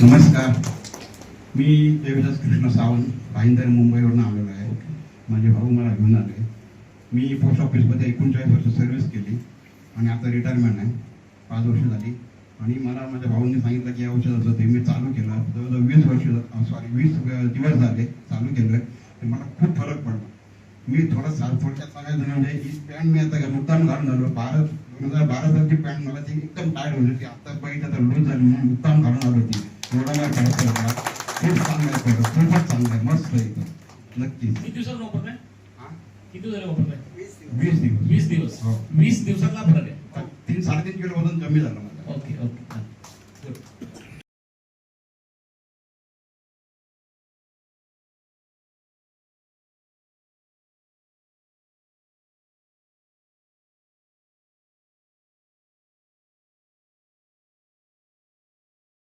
नमस्कार. मी देवीदास कृष्ण सावंत भाईंदर मुंबईवरून आलेलो आहे. माझे भाऊ मला घेऊन आले. मी पोस्ट ऑफिसमध्ये एकोणचाळीस वर्ष सर्व्हिस केली आणि आता रिटायरमेंट आहे. पाच वर्ष झाली. आणि मला माझ्या भाऊंनी सांगितलं की या औषधाचं ते मी चालू केलं. जवळजवळ वीस वर्ष सॉरी वीस दिवस झाले चालू केलं. ते मला खूप फरक पडला. मी थोडा साल थोडक्यात सांगायचं म्हणजे ही पॅन्ट मी आता मुद्दाम घालून आलो. बारा दोन हजार बारा सालची पॅन्ट मला ती एकदम टाईट होती ती आता बघितलं तर लूज झाली म्हणून मुद्दाम घालून आलो ती. फरक पडला खूप चांगलं आहे खूपच चांगलं आहे मस्त आहे एकदम नक्कीच किती दिवसात वापरताय? हा? किती झाले वापरताय? वीस दिवस. वीस दिवस. हो. वीस दिवसातला फरक आहे तीन साडेतीन किलो वजन कमी झालं ओके ओके.